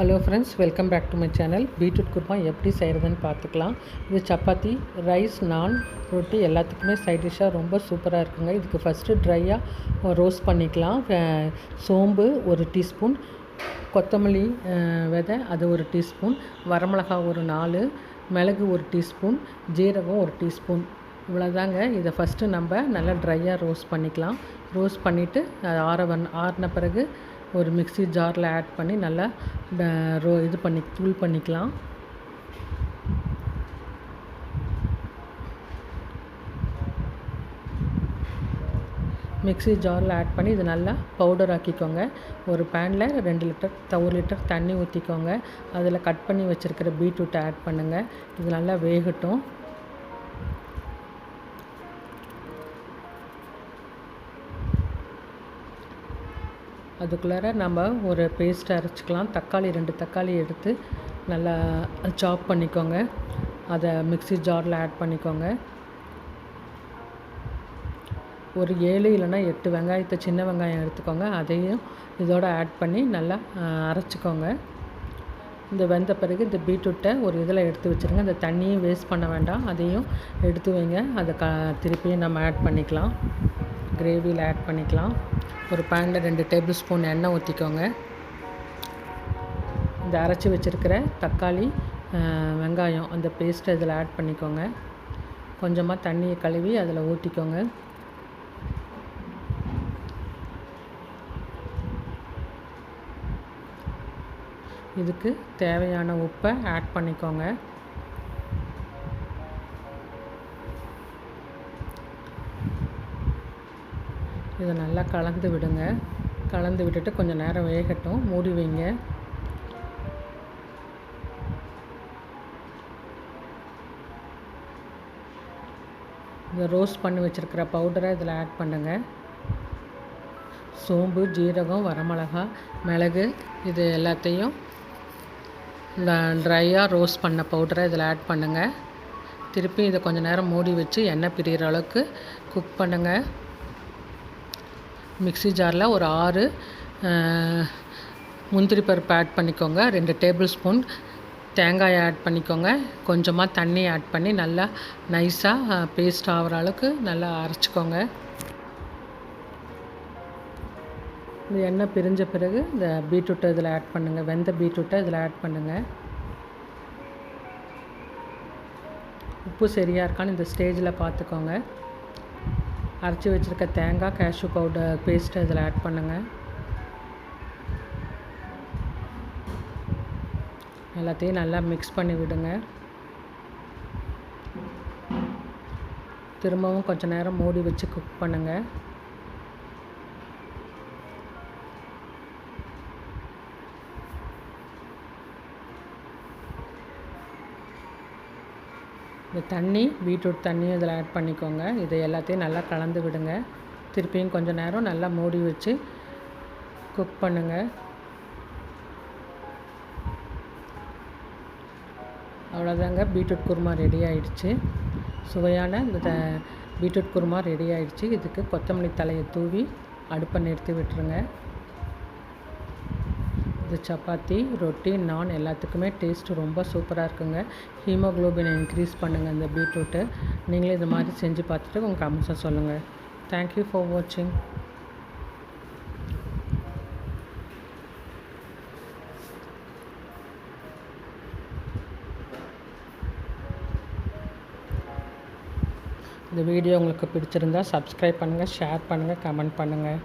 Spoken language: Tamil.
Hello friends welcome back to my channel beetroot kurma எப்படி செய்கிறதுன்னு பார்த்துக்கலாம். இது சப்பாத்தி ரைஸ் நான் ரொட்டி எல்லாத்துக்குமே சைட் டிஷ்ஷாக ரொம்ப சூப்பராக இருக்குங்க. இதுக்கு ஃபஸ்ட்டு ட்ரையாக ரோஸ்ட் பண்ணிக்கலாம். சோம்பு ஒரு டீஸ்பூன் கொத்தமல்லி விதை அது ஒரு டீஸ்பூன் வரமிளகா ஒரு நாலு மிளகு ஒரு டீஸ்பூன் ஜீரகம் ஒரு டீஸ்பூன். இவ்வளோதாங்க இதை ஃபஸ்ட்டு நம்ம நல்லா ட்ரையாக ரோஸ்ட் பண்ணிக்கலாம். ரோஸ்ட் பண்ணிவிட்டு ஆற வந் ஆறின பிறகு ஒரு மிக்ஸி ஜாரில் ஆட் பண்ணி நல்லா ரோ இது பண்ணி தூள் பண்ணிக்கலாம். மிக்ஸி ஜாரில் ஆட் பண்ணி இது நல்லா பவுடர் ஆக்கிக்கோங்க. ஒரு பேனில் ரெண்டு லிட்டர் ஒரு லிட்டர் தண்ணி ஊற்றிக்கோங்க அதில் கட் பண்ணி வச்சுருக்கிற பீட்ரூட்டை ஆட் பண்ணுங்கள் இது நல்லா வேகட்டும். அதுக்குள்ளார நம்ம ஒரு பேஸ்ட் அரைச்சிக்கலாம். தக்காளி ரெண்டு தக்காளி எடுத்து நல்லா சாப் பண்ணிக்கோங்க. அதை மிக்ஸி ஜாரில் ஆட் பண்ணிக்கோங்க. ஒரு ஏழு இல்லைன்னா எட்டு வெங்காயத்தை சின்ன வெங்காயம் எடுத்துக்கோங்க. அதையும் இதோடு ஆட் பண்ணி நல்லா அரைச்சிக்கோங்க. இந்த வெந்த பிறகு இந்த பீட்ரூட்டை ஒரு இதில் எடுத்து வச்சுருங்க. இந்த தண்ணியும் வேஸ்ட் பண்ண வேண்டாம். அதையும் எடுத்து வைங்க. அதை க திருப்பியும் நம்ம ஆட் பண்ணிக்கலாம். கிரேவியில் ஆட் பண்ணிக்கலாம். ஒரு பேனில் ரெண்டு டேபிள் ஸ்பூன் எண்ணெய் ஊற்றிக்கோங்க இந்த அரைச்சி வச்சுருக்கிற தக்காளி வெங்காயம் அந்த பேஸ்ட்டை இதில் ஆட் பண்ணிக்கோங்க. கொஞ்சமாக தண்ணியை கழுவி அதில் ஊற்றிக்கோங்க இதுக்கு தேவையான உப்பை ஆட் பண்ணிக்கோங்க. இதை நல்லா கலந்து விடுங்க. கலந்து விட்டுட்டு கொஞ்சம் நேரம் வேகட்டும். மூடி வைங்க. இந்த ரோஸ்ட் பண்ணி வச்சுருக்கிற பவுடரை இதில் ஆட் பண்ணுங்கள் சோம்பு ஜீரகம் வரமிளகா மிளகு இது எல்லாத்தையும் ட்ரையாக ரோஸ்ட் பண்ண பவுடரை இதில் ஆட் பண்ணுங்கள் திருப்பி இதை கொஞ்சம் நேரம் மூடி வச்சு எண்ணெய் பிரிகிற அளவுக்கு குக் பண்ணுங்கள் மிக்ஸி ஜாரில் ஒரு ஆறு முந்திரி பருப்பு ஆட் பண்ணிக்கோங்க. ரெண்டு டேபிள் ஸ்பூன் தேங்காயை ஆட் பண்ணிக்கோங்க. கொஞ்சமாக தண்ணி ஆட் பண்ணி நல்லா நைஸாக பேஸ்ட் ஆகிற அளவுக்கு நல்லா அரைச்சிக்கோங்க. இந்த எண்ணெய் பிரிஞ்ச பிறகு இந்த பீட்ரூட்டை இதில் ஆட் பண்ணுங்கள் வெந்த பீட்ரூட்டை இதில் ஆட் பண்ணுங்கள் உப்பு சரியாக இருக்கான்னு இந்த ஸ்டேஜில் பார்த்துக்கோங்க. அரைச்சி வச்சுருக்க தேங்காய் கேஷ்யூ பவுடர் பேஸ்ட்டு இதில் ஆட் பண்ணுங்கள் எல்லாத்தையும் நல்லா மிக்ஸ் பண்ணி விடுங்க. திரும்பவும் கொஞ்சம் நேரம் மூடி வச்சு குக் பண்ணுங்கள் இந்த தண்ணி பீட்ரூட் தண்ணியும் இதில் ஆட் பண்ணிக்கோங்க. இதை எல்லாத்தையும் நல்லா கலந்து விடுங்க. திருப்பியும் கொஞ்சம் நேரம் நல்லா மூடி வச்சு குக் பண்ணுங்கள் அவ்வளோதாங்க. பீட்ரூட் குருமா ரெடி ஆயிடுச்சு. சுவையான இந்த பீட்ரூட் குருமா ரெடி ஆயிடுச்சு. இதுக்கு கொத்தமல்லி தலையை தூவி அடுப்பை நிறுத்தி விட்டுருங்க. இது சப்பாத்தி ரொட்டி நான் எல்லாத்துக்குமே டேஸ்ட்டு ரொம்ப சூப்பராக இருக்குங்க. ஹீமோகுளோபினை இன்க்ரீஸ் பண்ணுங்கள் இந்த பீட்ரூட்டு. நீங்களே இது மாதிரி செஞ்சு பார்த்துட்டு உங்கள் கமெண்ட்ஸை சொல்லுங்கள் தேங்க்யூ ஃபார் வாட்சிங் இந்த வீடியோ உங்களுக்கு பிடிச்சிருந்தா சப்ஸ்கிரைப் பண்ணுங்கள் ஷேர் பண்ணுங்கள் கமெண்ட் பண்ணுங்கள்